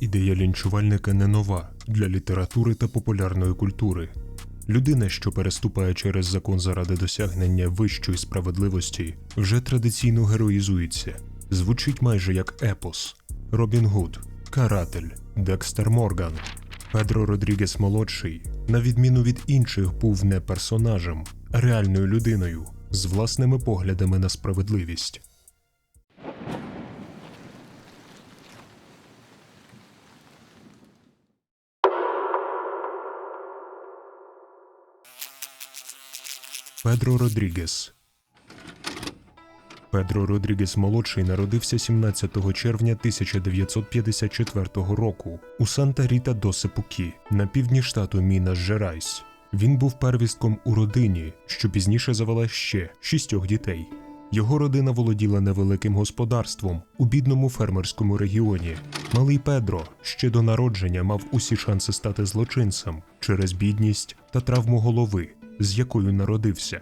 Ідея лінчувальника не нова для літератури та популярної культури. Людина, що переступає через закон заради досягнення вищої справедливості, вже традиційно героїзується, звучить майже як епос. Робін Гуд, Каратель, Декстер Морган. Педро Родрігес молодший, на відміну від інших, був не персонажем, а реальною людиною з власними поглядами на справедливість. Педро Родрігес Педро Родрігес молодший народився 17 червня 1954 року у Санта Ріта до Сепукі на півдні штату Мінас Жерайс. Він був первістком у родині, що пізніше завела ще шістьох дітей. Його родина володіла невеликим господарством у бідному фермерському регіоні. Малий Педро ще до народження мав усі шанси стати злочинцем через бідність та травму голови, з якою народився.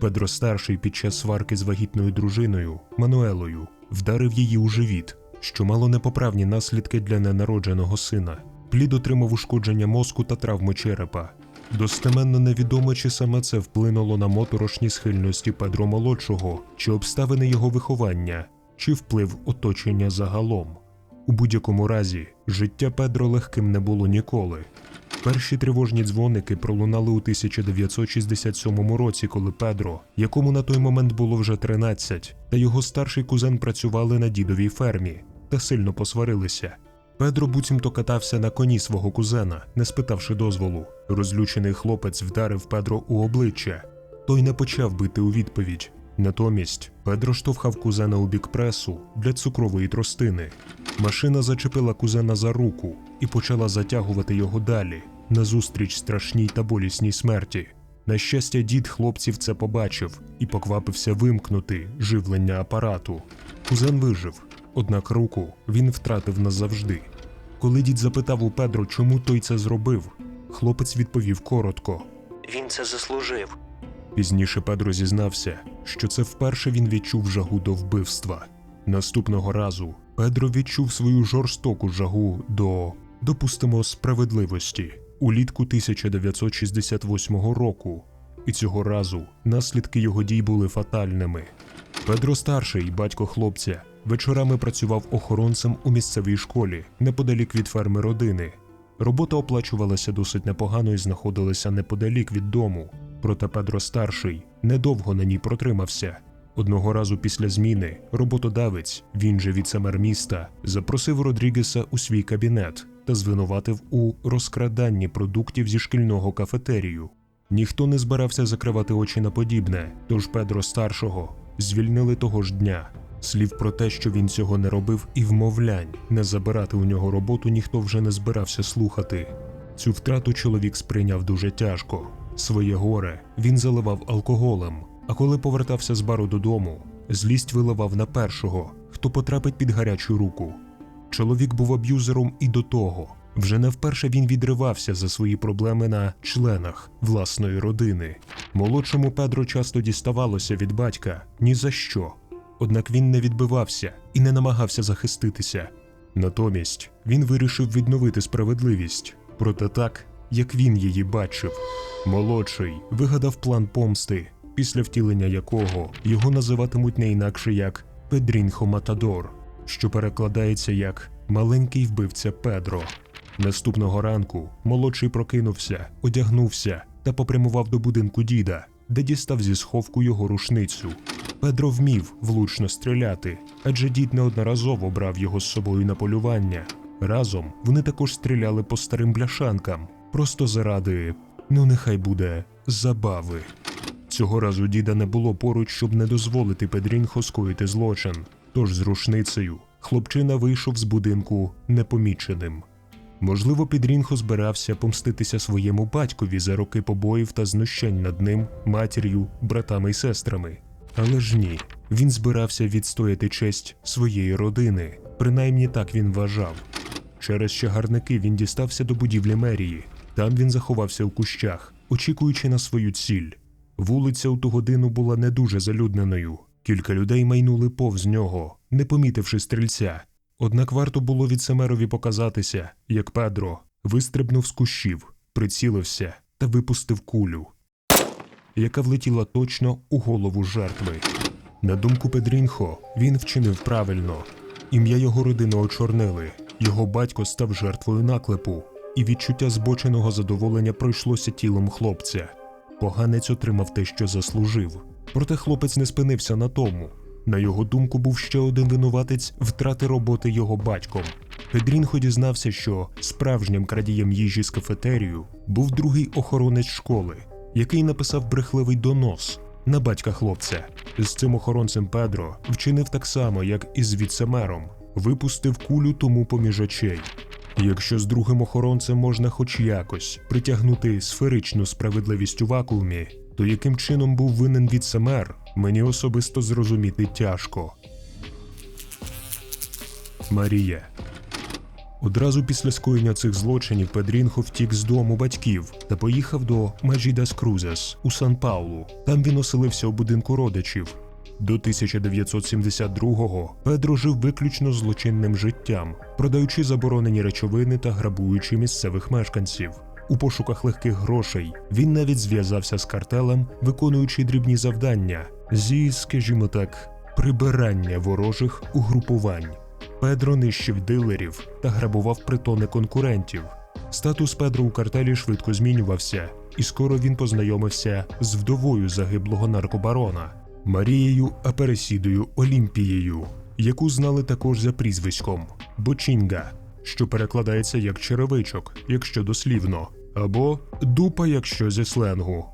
Педро старший під час сварки з вагітною дружиною Мануелою вдарив її у живіт, що мало непоправні наслідки для ненародженого сина. Плід отримав ушкодження мозку та травми черепа. Достеменно невідомо, чи саме це вплинуло на моторошні схильності Педро молодшого, чи обставини його виховання, чи вплив оточення загалом. У будь-якому разі, життя Педро легким не було ніколи. Перші тривожні дзвоники пролунали у 1967 році, коли Педро, якому на той момент було вже 13, та його старший кузен працювали на дідовій фермі та сильно посварилися. Педро буцімто катався на коні свого кузена, не спитавши дозволу. Розлючений хлопець вдарив Педро у обличчя. Той не почав бити у відповідь. Натомість Педро штовхав кузена у бік пресу для цукрової тростини. Машина зачепила кузена за руку і почала затягувати його далі, назустріч страшній та болісній смерті. На щастя, дід хлопців це побачив і поквапився вимкнути живлення апарату. Кузен вижив, однак руку він втратив назавжди. Коли дід запитав у Педро, чому той це зробив, хлопець відповів коротко. Він це заслужив. Пізніше Педро зізнався, що це вперше він відчув жагу до вбивства. Наступного разу Педро відчув свою жорстоку жагу до, допустимо, справедливості улітку 1968 року, і цього разу наслідки його дій були фатальними. Педро старший, батько хлопця, вечорами працював охоронцем у місцевій школі неподалік від ферми родини. Робота оплачувалася досить непогано і знаходилася неподалік від дому. Проте Педро старший недовго на ній протримався. Одного разу після зміни роботодавець, він же віцемер міста, запросив Родрігеса у свій кабінет та звинуватив у розкраданні продуктів зі шкільного кафетерію. Ніхто не збирався закривати очі на подібне, тож Педро старшого звільнили того ж дня. Слів про те, що він цього не робив, і вмовлянь не забирати у нього роботу ніхто вже не збирався слухати. Цю втрату чоловік сприйняв дуже тяжко. Своє горе він заливав алкоголем, а коли повертався з бару додому, злість виливав на першого, хто потрапить під гарячу руку. Чоловік був аб'юзером і до того. Вже не вперше він відривався за свої проблеми на членах власної родини. Молодшому Педро часто діставалося від батька ні за що. Однак він не відбивався і не намагався захиститися. Натомість він вирішив відновити справедливість, проте так, як він її бачив. Молодший вигадав план помсти, після втілення якого його називатимуть не інакше як Педрінхо Матадор, що перекладається як маленький вбивця Педро. Наступного ранку молодший прокинувся, одягнувся та попрямував до будинку діда, де дістав зі сховку його рушницю. Педро вмів влучно стріляти, адже дід неодноразово брав його з собою на полювання. Разом вони також стріляли по старим бляшанкам, просто заради, ну нехай буде, забави. Цього разу діда не було поруч, щоб не дозволити Педрінхо скоїти злочин. Тож з рушницею хлопчина вийшов з будинку непоміченим. Можливо, Підрінхо збирався помститися своєму батькові за роки побоїв та знущань над ним, матір'ю, братами й сестрами. Але ж ні, він збирався відстояти честь своєї родини, принаймні так він вважав. Через чагарники він дістався до будівлі мерії. Там він заховався у кущах, очікуючи на свою ціль. Вулиця у ту годину була не дуже залюдненою. Кілька людей майнули повз нього, не помітивши стрільця. Однак варто було від Семерові показатися, як Педро вистрибнув з кущів, прицілився та випустив кулю, яка влетіла точно у голову жертви. На думку Педрінхо, він вчинив правильно. Ім'я його родини очорнили, його батько став жертвою наклепу, і відчуття збоченого задоволення пройшлося тілом хлопця. Поганець отримав те, що заслужив. Проте хлопець не спинився на тому. На його думку, був ще один винуватець втрати роботи його батьком. Педрінхо дізнався, що справжнім крадієм їжі з кафетерію був другий охоронець школи, який написав брехливий донос на батька хлопця. З цим охоронцем Педро вчинив так само, як і з віцемером, випустив кулю тому поміж очей. Якщо з другим охоронцем можна хоч якось притягнути сферичну справедливість у вакуумі, то яким чином був винен віцемер, мені особисто зрозуміти тяжко. Марія Одразу після скоєння цих злочинів Педрінхо втік з дому батьків та поїхав до Маджідас Крузес у Сан-Паулу. Там він оселився у будинку родичів. До 1972-го Педро жив виключно злочинним життям, продаючи заборонені речовини та грабуючи місцевих мешканців. У пошуках легких грошей він навіть зв'язався з картелем, виконуючи дрібні завдання зі, скажімо так, прибирання ворожих угрупувань. Педро нищив дилерів та грабував притони конкурентів. Статус Педро у картелі швидко змінювався, і скоро він познайомився з вдовою загиблого наркобарона Марією Апересідою Олімпією, яку знали також за прізвиськом Бочінга, що перекладається як черевичок, якщо дослівно, або дупа, якщо зі сленгу.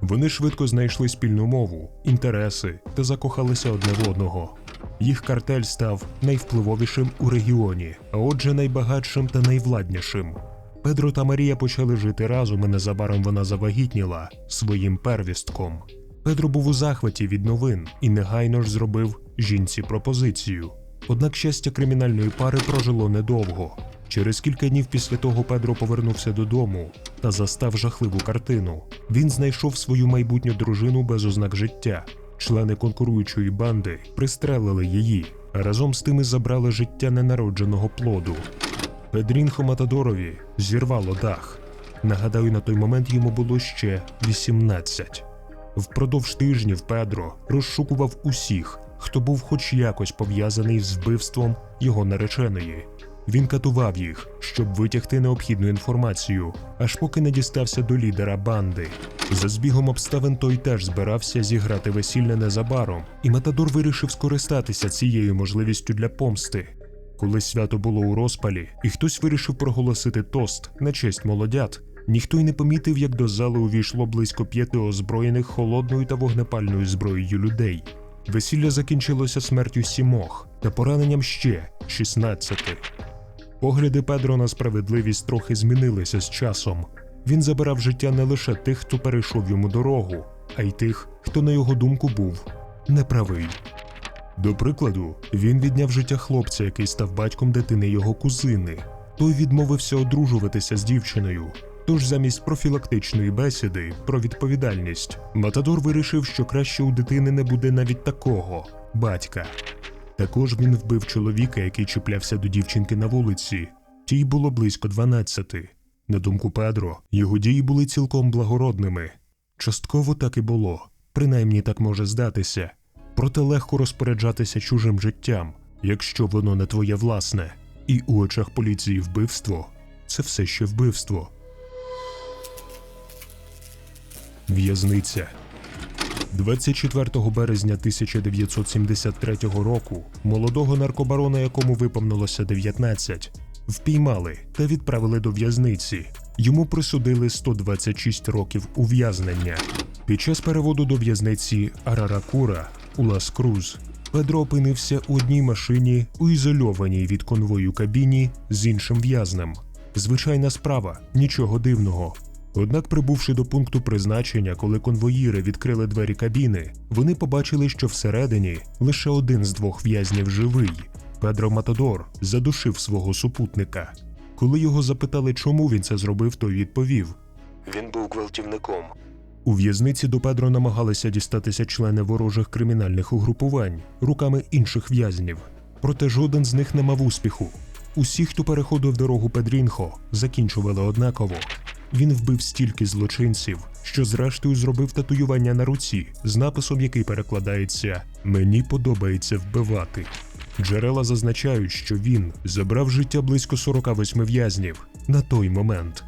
Вони швидко знайшли спільну мову, інтереси та закохалися одне в одного. Їх картель став найвпливовішим у регіоні, а отже, найбагатшим та найвладнішим. Педро та Марія почали жити разом, і незабаром вона завагітніла своїм первістком. Педро був у захваті від новин і негайно ж зробив жінці пропозицію. Однак щастя кримінальної пари прожило недовго. Через кілька днів після того Педро повернувся додому та застав жахливу картину. Він знайшов свою майбутню дружину без ознак життя. Члени конкуруючої банди пристрелили її, а разом з тими забрали життя ненародженого плоду. Педрінхо Матадорові зірвало дах. Нагадаю, на той момент йому було ще 18. Впродовж тижнів Педро розшукував усіх, хто був хоч якось пов'язаний з вбивством його нареченої. Він катував їх, щоб витягти необхідну інформацію, аж поки не дістався до лідера банди. За збігом обставин той теж збирався зіграти весілля незабаром, і Матадор вирішив скористатися цією можливістю для помсти. Коли свято було у розпалі, і хтось вирішив проголосити тост на честь молодят, ніхто й не помітив, як до зали увійшло близько п'яти озброєних холодною та вогнепальною зброєю людей. Весілля закінчилося смертю сімох та пораненням ще 16. Погляди Педро на справедливість трохи змінилися з часом. Він забирав життя не лише тих, хто перейшов йому дорогу, а й тих, хто, на його думку, був неправий. До прикладу, він відняв життя хлопця, який став батьком дитини його кузини. Той відмовився одружуватися з дівчиною. Тож замість профілактичної бесіди про відповідальність, Матадор вирішив, що краще у дитини не буде навіть такого батька. Також він вбив чоловіка, який чіплявся до дівчинки на вулиці. Тій було близько 12. На думку Педро, його дії були цілком благородними. Частково так і було, принаймні так може здатися. Проте легко розпоряджатися чужим життям, якщо воно не твоє власне. І у очах поліції вбивство це все ще вбивство. В'язниця 24 березня 1973 року молодого наркобарона, якому виповнилося 19, впіймали та відправили до в'язниці. Йому присудили 126 років ув'язнення. Під час переводу до в'язниці Араракура у Лас-Круз Педро опинився у одній машині у ізольованій від конвою кабіні з іншим в'язнем. Звичайна справа, нічого дивного. Однак, прибувши до пункту призначення, коли конвоїри відкрили двері кабіни, вони побачили, що всередині лише один з двох в'язнів живий. Педро Матадор задушив свого супутника. Коли його запитали, чому він це зробив, той відповів: Він був гвалтівником. у в'язниці до Педро намагалися дістатися члени ворожих кримінальних угрупувань руками інших в'язнів. проте жоден з них не мав успіху. Усі, хто переходив дорогу Педрінхо, закінчували однаково. Він вбив стільки злочинців, що зрештою зробив татуювання на руці з написом, який перекладається Мені подобається вбивати. Джерела зазначають, що він забрав життя близько 48 в'язнів на той момент.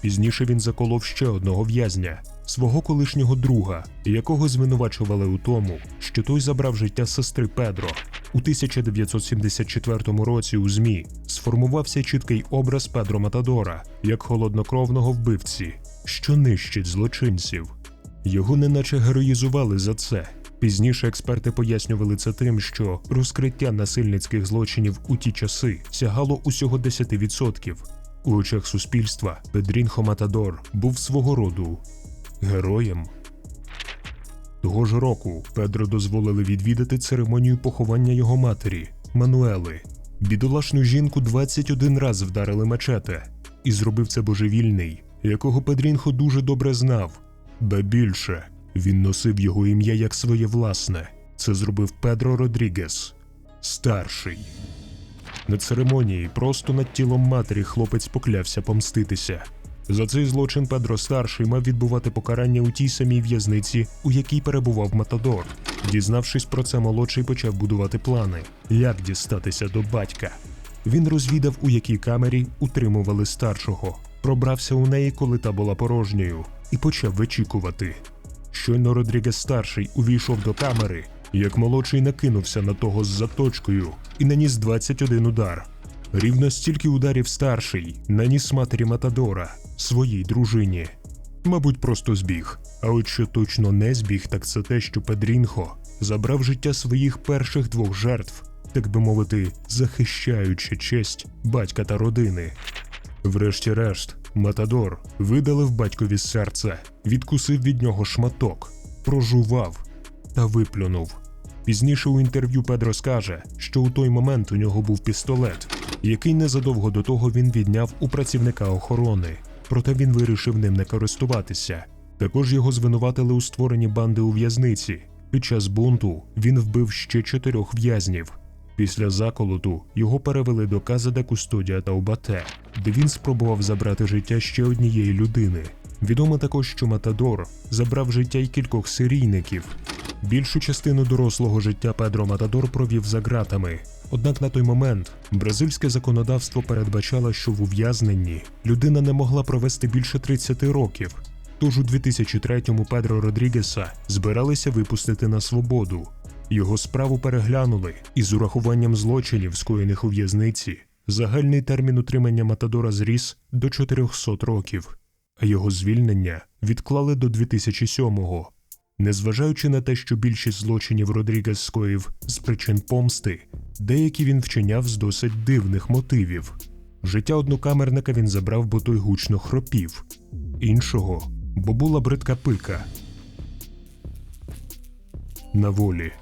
Пізніше він заколов ще одного в'язня, свого колишнього друга, якого звинувачували у тому, що той забрав життя сестри Педро. У 1974 році у ЗМІ сформувався чіткий образ Педро Матадора як холоднокровного вбивці, що нищить злочинців. Його неначе героїзували за це. Пізніше експерти пояснювали це тим, що розкриття насильницьких злочинів у ті часи сягало усього 10%. У очах суспільства Педрінхо Матадор був свого роду героєм. Того ж року Педро дозволили відвідати церемонію поховання його матері Мануели. Бідолашну жінку 21 раз вдарили мачете, і зробив це божевільний, якого Педрінхо дуже добре знав. Ба більше він носив його ім'я як своє власне. Це зробив Педро Родрігес, старший. На церемонії просто над тілом матері хлопець поклявся помститися. За цей злочин Педро старший мав відбувати покарання у тій самій в'язниці, у якій перебував Матадор. Дізнавшись про це, молодший почав будувати плани, як дістатися до батька. Він розвідав, у якій камері утримували старшого, пробрався у неї, коли та була порожньою, і почав вичікувати. Щойно Родрігес старший увійшов до камери, як молодший накинувся на того з заточкою і наніс 21 удар. Рівно стільки ударів старший наніс матері Матадора, своїй дружині. Мабуть, просто збіг. А от що точно не збіг, так це те, що Педрінхо забрав життя своїх перших двох жертв, так би мовити, захищаючи честь батька та родини. Врешті-решт, Матадор видалив батькові серце, відкусив від нього шматок, прожував та виплюнув. Пізніше у інтерв'ю Педро скаже, що у той момент у нього був пістолет, який незадовго до того він відняв у працівника охорони, проте він вирішив ним не користуватися. Також його звинуватили у створенні банди у в'язниці. Під час бунту він вбив ще чотирьох в'язнів. Після заколоту його перевели до Каза де Кустодія та Убате, де він спробував забрати життя ще однієї людини. Відомо також, що Матадор забрав життя й кількох серійників. Більшу частину дорослого життя Педро Матадор провів за ґратами. Однак на той момент бразильське законодавство передбачало, що в ув'язненні людина не могла провести більше 30 років. Тож у 2003-му Педро Родрігеса збиралися випустити на свободу. Його справу переглянули, і з урахуванням злочинів, скоєних у в'язниці, загальний термін утримання Матадора зріс до 400 років, а його звільнення відклали до 2007-го. Незважаючи на те, що більшість злочинів Родрігес скоїв з причин помсти, деякі він вчиняв з досить дивних мотивів. Життя однокамерника він забрав, бо той гучно хропів, іншого, бо була бридка пика. На волі.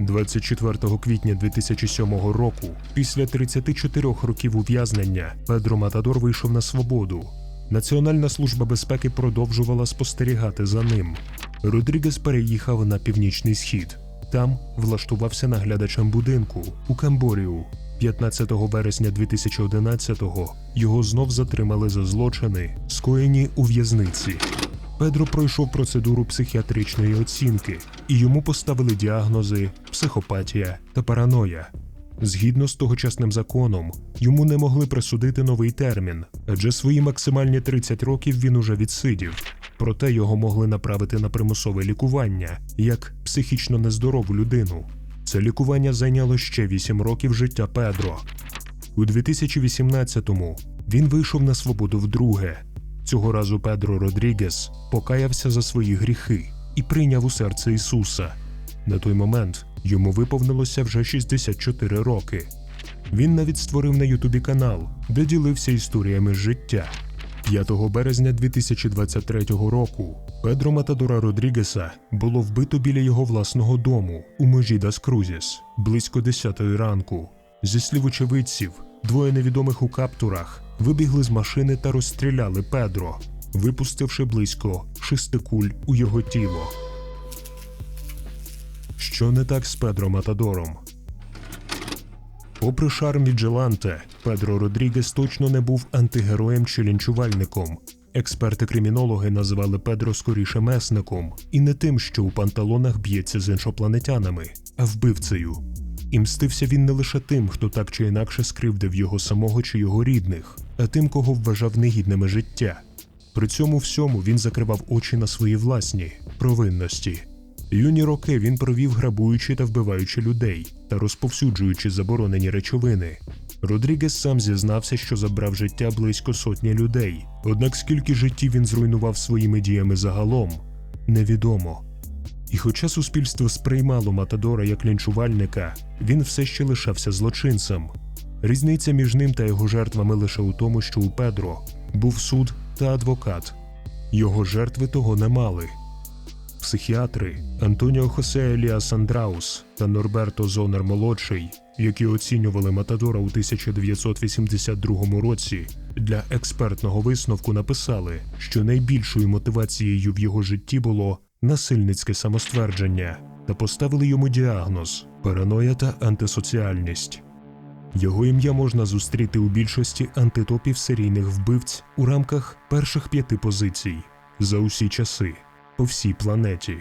24 квітня 2007 року, після 34 років ув'язнення, Педро Матадор вийшов на свободу. Національна служба безпеки продовжувала спостерігати за ним. Родрігес переїхав на північний схід. Там влаштувався наглядачем будинку у Камборію. 15 вересня 2011-го його знов затримали за злочини, скоєні у в'язниці. Педро пройшов процедуру психіатричної оцінки, і йому поставили діагнози психопатія та параноя. Згідно з тогочасним законом, йому не могли присудити новий термін, адже свої максимальні 30 років він уже відсидів. Проте його могли направити на примусове лікування як психічно нездорову людину. Це лікування зайняло ще 8 років життя Педро. У 2018-му він вийшов на свободу вдруге. Цього разу Педро Родрігес покаявся за свої гріхи і прийняв у серце Ісуса. На той момент йому виповнилося вже 64 роки. Він навіть створив на Ютубі канал, де ділився історіями життя. 5 березня 2023 року Педро Матадора Родрігеса було вбито біля його власного дому у межі Дас Крузіс близько 10 ранку. Зі слів очевидців, двоє невідомих у каптурах вибігли з машини та розстріляли Педро, випустивши близько шести куль у його тіло. Що не так з Педро Матадором? Попри шарм Віджеланте, Педро Родрігес точно не був антигероєм чи лінчувальником. Експерти-кримінологи називали Педро скоріше месником, і не тим, що у панталонах б'ється з іншопланетянами, а вбивцею. І мстився він не лише тим, хто так чи інакше скривдив його самого чи його рідних, а тим, кого вважав негідними життя. При цьому всьому він закривав очі на свої власні провинності. Юні роки він провів грабуючи та вбиваючи людей та розповсюджуючи заборонені речовини. Родрігес сам зізнався, що забрав життя близько сотні людей. Однак скільки життів він зруйнував своїми діями загалом, невідомо. І хоча суспільство сприймало Матадора як лінчувальника, він все ще лишався злочинцем. Різниця між ним та його жертвами лише у тому, що у Педро був суд та адвокат. Його жертви того не мали. Психіатри Антоніо Хосе Еліас Андраус та Норберто Зонер молодший, які оцінювали Матадора у 1982 році, для експертного висновку написали, що найбільшою мотивацією в його житті було насильницьке самоствердження та поставили йому діагноз параноя та антисоціальність. Його ім'я можна зустріти у більшості антитопів серійних вбивць у рамках перших п'яти позицій за усі часи по всій планеті,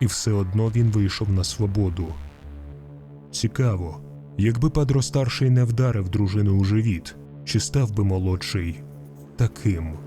і все одно він вийшов на свободу. Цікаво, якби падро старший не вдарив дружину у живіт, чи став би молодший таким.